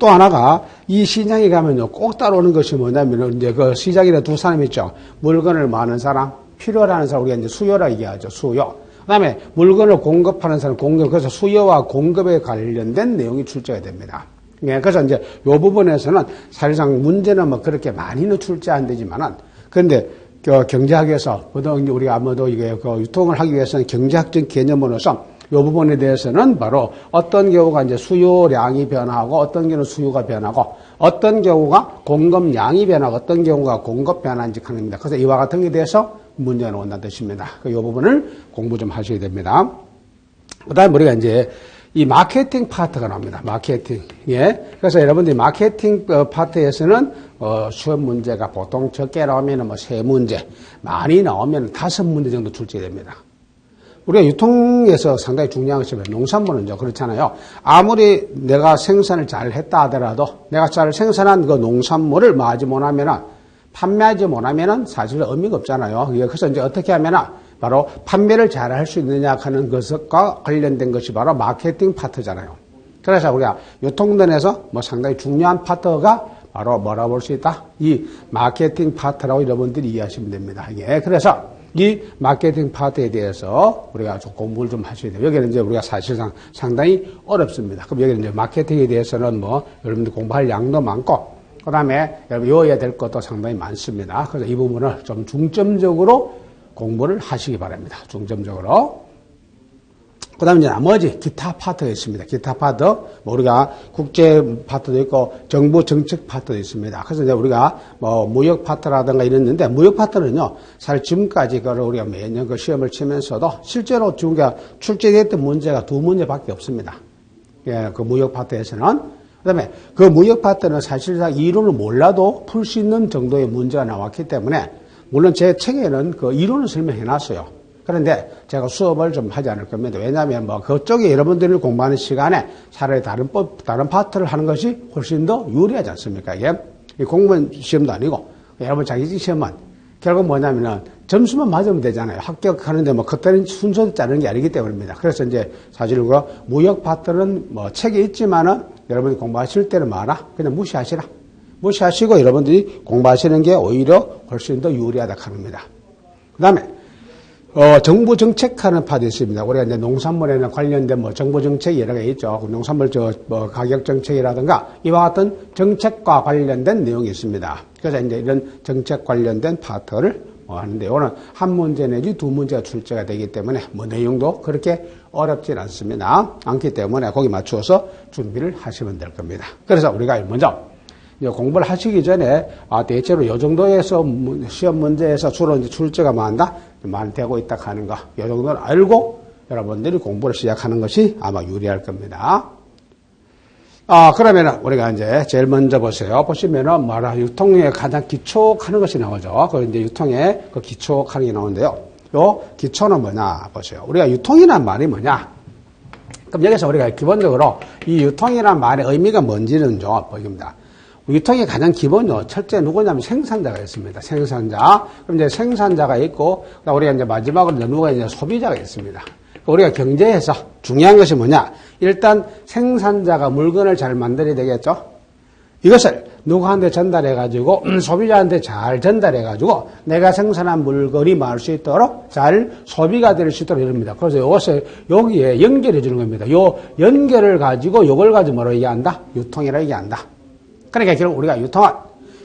또 하나가 이 시장에 가면요 꼭 따라오는 것이 뭐냐면은 이제 그 시장이나 두 사람 있죠. 물건을 많은 사람 필요로 하는 사람 우리가 이제 수요라 얘기하죠 수요. 그다음에 물건을 공급하는 사람 공급 그래서 수요와 공급에 관련된 내용이 출제가 됩니다. 예, 그래서 이제 이 부분에서는 사실상 문제는 뭐 그렇게 많이는 출제 안 되지만은 그런데 그 경제학에서 보통 우리가 아무도 이게 그 유통을 하기 위해서는 경제학적 개념으로서 이 부분에 대해서는 바로 어떤 경우가 이제 수요량이 변하고 어떤 경우는 수요가 변하고 어떤 경우가 공급량이 변하고 어떤 경우가 공급 변화인지 하는 니다 그래서 이와 같은 게 대해서 문제가 나온다는 뜻입니다. 이그 부분을 공부 좀 하셔야 됩니다. 그 다음에 우리가 이제 이 마케팅 파트가 나옵니다. 마케팅. 예. 그래서 여러분들이 마케팅 어, 파트에서는 어, 수업 문제가 보통 적게 나오면 뭐 세 문제, 많이 나오면 다섯 문제 정도 출제됩니다. 우리가 유통에서 상당히 중요한 것이 농산물은 요. 그렇잖아요. 아무리 내가 생산을 잘 했다 하더라도 내가 잘 생산한 그 농산물을 마지 못하면은 판매하지 못하면은 사실 의미가 없잖아요. 그래서 이제 어떻게 하면은 바로 판매를 잘 할 수 있느냐 하는 것과 관련된 것이 바로 마케팅 파트잖아요. 그래서 우리가 유통단에서 뭐 상당히 중요한 파트가 바로 뭐라 볼 수 있다? 이 마케팅 파트라고 여러분들이 이해하시면 됩니다. 예, 그래서 이 마케팅 파트에 대해서 우리가 좀 공부를 좀 하셔야 돼요. 여기는 이제 우리가 사실상 상당히 어렵습니다. 그럼 여기는 이제 마케팅에 대해서는 뭐 여러분들 공부할 양도 많고 그 다음에 외워야 될 것도 상당히 많습니다. 그래서 이 부분을 좀 중점적으로 공부를 하시기 바랍니다. 중점적으로. 그 다음에 이제 나머지 기타 파트가 있습니다. 기타 파트, 뭐 우리가 국제 파트도 있고 정부 정책 파트도 있습니다. 그래서 이제 우리가 뭐 무역 파트라든가 이랬는데 무역 파트는요, 사실 지금까지 그걸 우리가 매년 그 시험을 치면서도 실제로 지금 출제됐던 문제가 두 문제밖에 없습니다. 예, 그 무역 파트에서는 그 다음에 그 무역 파트는 사실상 이론을 몰라도 풀 수 있는 정도의 문제가 나왔기 때문에 물론 제 책에는 그 이론을 설명해 놨어요. 그런데 제가 수업을 좀 하지 않을 겁니다. 왜냐하면 뭐 그쪽에 여러분들이 공부하는 시간에 차라리 다른 법, 다른 파트를 하는 것이 훨씬 더 유리하지 않습니까? 이게 공무원 시험도 아니고 여러분 자기직 시험만 결국 뭐냐면은 점수만 맞으면 되잖아요. 합격하는데 뭐 그때는 순서를 짜는 게 아니기 때문입니다. 그래서 이제 사실 그 무역 파트는 뭐 책에 있지만은 여러분이 공부하실 때는 많아. 그냥 무시하시라. 무시하시고 여러분들이 공부하시는 게 오히려 훨씬 더 유리하다 합니다. 그 다음에 어, 정부 정책하는 파도 있습니다. 우리가 이제 농산물에는 관련된 뭐 정부 정책이 여러 개 있죠. 그 농산물 저 뭐 가격 정책이라든가 이와 같은 정책과 관련된 내용이 있습니다. 그래서 이제 이런 정책 관련된 파트를 뭐 하는데 오늘 한 문제 내지 두 문제가 출제가 되기 때문에 뭐 내용도 그렇게 어렵진 않습니다. 않기 때문에 거기 맞추어서 준비를 하시면 될 겁니다. 그래서 우리가 먼저 공부를 하시기 전에 아 대체로 이 정도에서 시험 문제에서 주로 이제 출제가 많다 많이 되고 있다 하는 거, 이 정도는 알고 여러분들이 공부를 시작하는 것이 아마 유리할 겁니다. 아, 그러면은 우리가 이제 제일 먼저 보세요. 보시면은 뭐라 유통의 가장 기초하는 것이 나오죠. 그 이제 유통의 그 기초하는 게 나오는데요. 요 기초는 뭐냐 보세요. 우리가 유통이란 말이 뭐냐? 그럼 여기서 우리가 기본적으로 이 유통이란 말의 의미가 뭔지는 좀 보입니다. 유통의 가장 기본요, 첫째 누구냐면 생산자가 있습니다. 생산자. 그럼 이제 생산자가 있고, 우리가 이제 마지막으로 누가 이제 소비자가 있습니다. 우리가 경제에서 중요한 것이 뭐냐? 일단 생산자가 물건을 잘 만들어야 되겠죠? 이것을 누구한테 전달해가지고, 소비자한테 잘 전달해가지고, 내가 생산한 물건이 많을 수 있도록 잘 소비가 될 수 있도록 이럽니다. 그래서 이것을 여기에 연결해 주는 겁니다. 요 연결을 가지고 이걸 가지고 뭐로 얘기한다? 유통이라 얘기한다. 그러니까 결국 우리가 유통은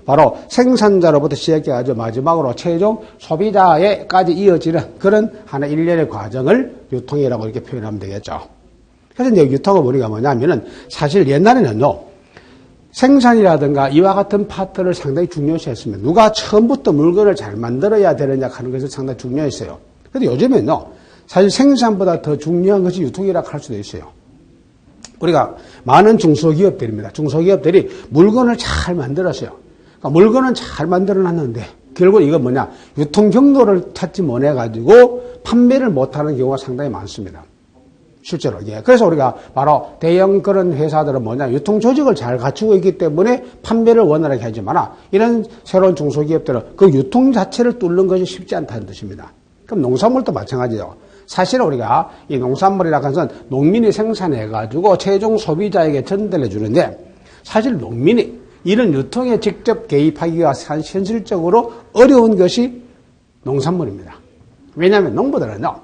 바로 생산자로부터 시작해가지고 마지막으로 최종 소비자에까지 이어지는 그런 하나 일련의 과정을 유통이라고 이렇게 표현하면 되겠죠. 그래서 이제 유통은 우리가 뭐냐면은 사실 옛날에는요, 생산이라든가 이와 같은 파트를 상당히 중요시했습니다. 누가 처음부터 물건을 잘 만들어야 되느냐 하는 것을 상당히 중요했어요. 근데 요즘에는요, 사실 생산보다 더 중요한 것이 유통이라고 할 수도 있어요. 우리가 많은 중소기업들입니다. 중소기업들이 물건을 잘 만들었어요. 그러니까 물건은 잘 만들어 놨는데 결국 이건 뭐냐 유통 경로를 찾지 못해 가지고 판매를 못하는 경우가 상당히 많습니다. 실제로 예. 그래서 우리가 바로 대형 그런 회사들은 뭐냐 유통 조직을 잘 갖추고 있기 때문에 판매를 원활하게 하지만 이런 새로운 중소기업들은 그 유통 자체를 뚫는 것이 쉽지 않다는 뜻입니다. 그럼 농산물도 마찬가지죠. 사실은 우리가 이 농산물이라고 하는 것은 농민이 생산해가지고 최종 소비자에게 전달해 주는데 사실 농민이 이런 유통에 직접 개입하기가 현실적으로 어려운 것이 농산물입니다. 왜냐하면 농부들은요,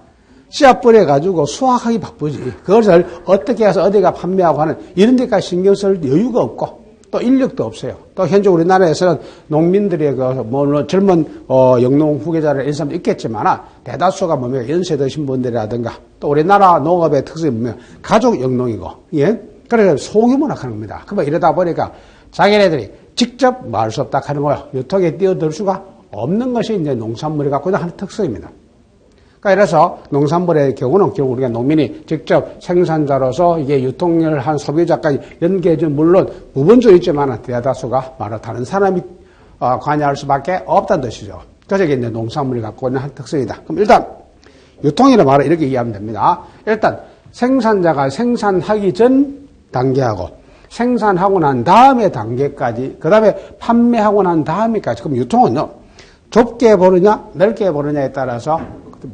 씨앗 뿌려가지고 수확하기 바쁘지. 그것을 어떻게 해서 어디가 판매하고 하는 이런 데까지 신경 쓸 여유가 없고 또 인력도 없어요. 또 현재 우리나라에서는 농민들의 그뭐 젊은 어 영농 후계자를 사람도 있겠지만 대다수가 뭐면 연세 드신 분들이라든가 또 우리나라 농업의 특성이 뭐면 가족 영농이고 예 그래서 소규모나 하는 겁니다. 그뭐 이러다 보니까 자기네들이 직접 말수 없다 하는 거예요. 유통에 뛰어들 수가 없는 것이 이제 농산물이 갖고 있는 하는 특성입니다. 그러니까 이래서 농산물의 경우는 결국 우리가 농민이 직접 생산자로서 이게 유통을 한 소비자까지 연계해준 물론 부분적으로 있지만 대다수가 바로 다른 사람이 어, 관여할 수밖에 없다는 뜻이죠. 그래서 이게 이제 농산물이 갖고 있는 한 특성이다. 그럼 일단 유통이라 말을 이렇게 이해하면 됩니다. 일단 생산자가 생산하기 전 단계하고 생산하고 난 다음에 단계까지, 그 다음에 판매하고 난 다음에까지. 그럼 유통은요, 좁게 보느냐, 넓게 보느냐에 따라서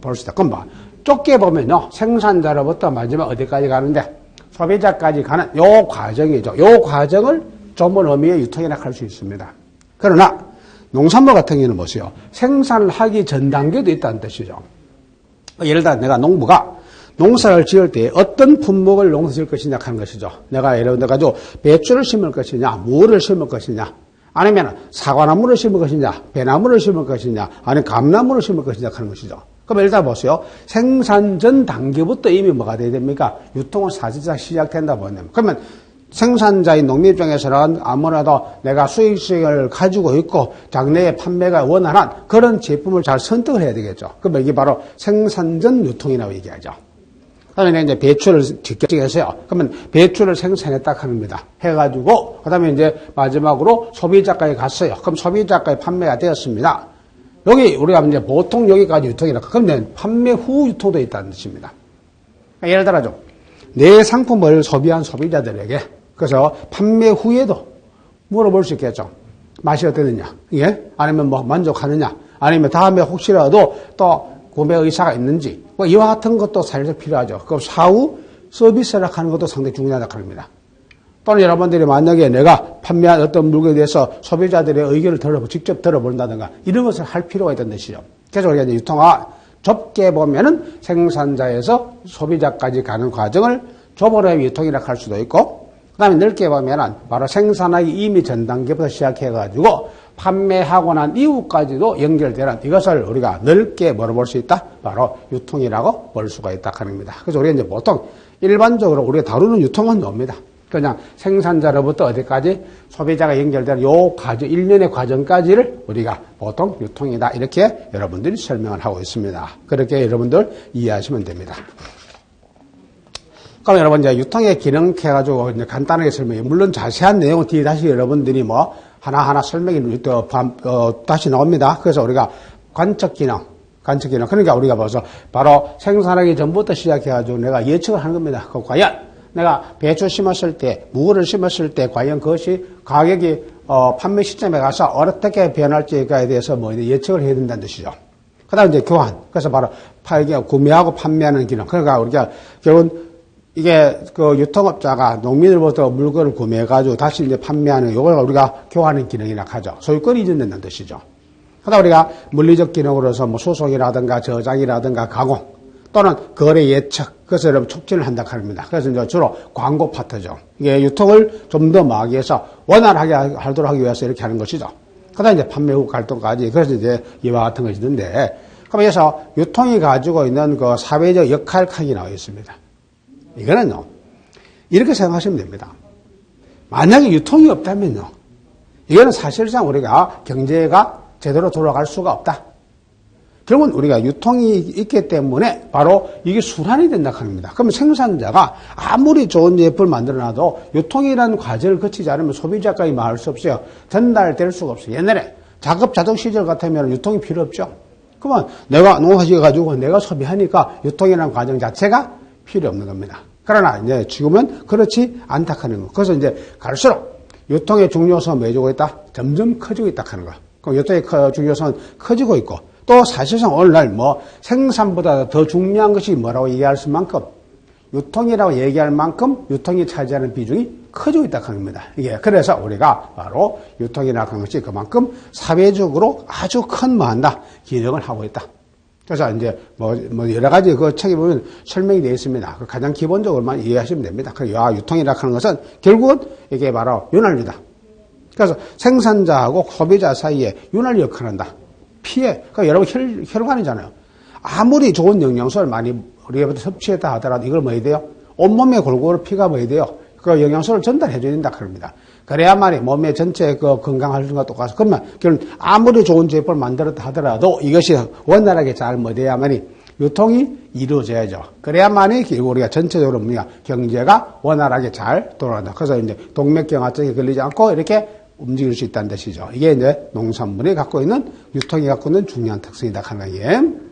볼수 있다. 그럼 봐. 좁게 보면요, 생산자로부터 마지막 어디까지 가는데, 소비자까지 가는 요 과정이죠. 요 과정을 좁은 의미의 유통이라 할 수 있습니다. 그러나, 농산물 같은 경우는 보세요. 생산을 하기 전 단계도 있다는 뜻이죠. 예를 들어 내가 농부가 농사를 지을 때 어떤 품목을 농사 지을 것이냐 하는 것이죠. 내가 들어 가지고 배추를 심을 것이냐, 무를 심을 것이냐, 아니면 사과나무를 심을 것이냐, 배나무를 심을 것이냐, 아니면 감나무를 심을 것이냐 하는 것이죠. 그럼 일단 보세요. 생산 전 단계부터 이미 뭐가 돼야 됩니까? 유통은 사실상 시작된다 보면. 그러면 생산자인 농민 입장에서는 아무래도 내가 수익성을 가지고 있고 장래에 판매가 원활한 그런 제품을 잘 선택을 해야 되겠죠. 그러면 이게 바로 생산 전 유통이라고 얘기하죠. 그다음에 이제 배추를 직접적해서요. 그러면 배추를 생산했다 합니다. 해가지고 그다음에 이제 마지막으로 소비자까지 갔어요. 그럼 소비자까지 판매가 되었습니다. 여기 우리가 이제 보통 여기까지 유통이라 그러면 판매 후 유통도 있다는 뜻입니다. 그러니까 예를 들어서 내 상품을 소비한 소비자들에게 그래서 판매 후에도 물어볼 수 있겠죠. 맛이 어땠느냐, 예? 아니면 뭐 만족하느냐, 아니면 다음에 혹시라도 또 구매 의사가 있는지 뭐 이와 같은 것도 살짝 필요하죠. 그 사후 서비스를 하는 것도 상당히 중요하다 합니다. 또는 여러분들이 만약에 내가 판매한 어떤 물건에 대해서 소비자들의 의견을 들어 직접 들어본다든가 이런 것을 할 필요가 있다는 뜻이죠. 그래서 우리가 이제 유통화 좁게 보면은 생산자에서 소비자까지 가는 과정을 좁으로 유통이라 할 수도 있고 그 다음에 넓게 보면은 바로 생산하기 이미 전 단계부터 시작해 가지고 판매하고 난 이후까지도 연결되는 이것을 우리가 넓게 물어볼 수 있다? 바로 유통이라고 볼 수가 있다 하는 겁니다. 그래서 우리가 이제 보통 일반적으로 우리가 다루는 유통은 뭡니다. 그냥 생산자로부터 어디까지 소비자가 연결되는 요 과정, 일련의 과정까지를 우리가 보통 유통이다. 이렇게 여러분들이 설명을 하고 있습니다. 그렇게 여러분들 이해하시면 됩니다. 그럼 여러분 이제 유통의 기능 해가지고 이제 간단하게 설명해. 물론 자세한 내용은 뒤에 다시 여러분들이 뭐 하나하나 설명이 또 어, 다시 나옵니다. 그래서 우리가 관측 기능, 관측 기능. 그러니까 우리가 벌써 바로 생산하기 전부터 시작해가지고 내가 예측을 하는 겁니다. 그 과연 내가 배추 심었을 때, 무를 심었을 때 과연 그것이 가격이 어, 판매 시점에 가서 어떻게 변할지에 대해서 뭐 예측을 해야 된다는 뜻이죠. 그 다음 이제 교환. 그래서 바로 팔기, 구매하고 판매하는 기능. 그러니까 우리가 결국 이게 그 유통업자가 농민으로부터 물건을 구매해가지고 다시 이제 판매하는 이걸 우리가 교환하는 기능이라 하죠. 소유권이 이전된다는 뜻이죠. 그러다 우리가 물리적 기능으로서 뭐 수송이라든가 저장이라든가 가공 또는 거래 예측 그것을 촉진을 한다 합니다. 그래서 이제 주로 광고 파트죠. 이게 유통을 좀 더 막기 위해서 원활하게 하도록 하기 위해서 이렇게 하는 것이죠. 그다음 이제 판매 후 갈등까지 그래서 이제 이와 같은 것이 있는데 그래서 유통이 가지고 있는 그 사회적 역할 칸이 나와 있습니다. 이거는요, 이렇게 생각하시면 됩니다. 만약에 유통이 없다면요, 이거는 사실상 우리가 경제가 제대로 돌아갈 수가 없다. 결국은 우리가 유통이 있기 때문에 바로 이게 순환이 된다 합니다. 그러면 생산자가 아무리 좋은 제품을 만들어놔도 유통이라는 과정을 거치지 않으면 소비자까지 말할 수 없어요. 전달될 수가 없어요. 옛날에 작업 자동 시절 같으면 유통이 필요 없죠. 그러면 내가 농사지어 가지고 내가 소비하니까 유통이라는 과정 자체가 필요 없는 겁니다. 그러나 이제 지금은 그렇지 않다 하는 거. 그래서 이제 갈수록 유통의 중요성을 매주고 있다? 점점 커지고 있다 하는 거. 그럼 유통의 중요성은 커지고 있고 또 사실상 오늘날 뭐 생산보다 더 중요한 것이 뭐라고 얘기할 수만큼 유통이라고 얘기할 만큼 유통이 차지하는 비중이 커지고 있다 하는 겁니다. 이게 그래서 우리가 바로 유통이라고 하는 것이 그만큼 사회적으로 아주 큰 뭐한다 기능을 하고 있다. 그래서 이제 뭐, 뭐 여러 가지 그 책에 보면 설명이 되어 있습니다. 그 가장 기본적으로만 이해하시면 됩니다. 그 유통이라고 하는 것은 결국은 이게 바로 윤활유다. 그래서 생산자하고 소비자 사이에 윤활유 역할을 한다. 피해. 그러니까 여러분 혈, 혈관이잖아요. 아무리 좋은 영양소를 많이 우리가 섭취했다 하더라도 이걸 뭐 해야 돼요? 온몸에 골고루 피가 뭐 해야 돼요? 그 영양소를 전달해 줘야 된다 그럽니다. 그래야만이 몸의 전체 그 건강할 것과 똑같아서 그러면 결국 아무리 좋은 제품을 만들었다 하더라도 이것이 원활하게 잘 뭐돼야만이 유통이 이루어져야죠. 그래야만이 결국 우리가 전체적으로 뭐냐 경제가 원활하게 잘 돌아간다. 그래서 이제 동맥경화증에 걸리지 않고 이렇게 움직일 수 있다는 뜻이죠. 이게 이제 농산물이 갖고 있는 유통이 갖고 있는 중요한 특성이다 거예요.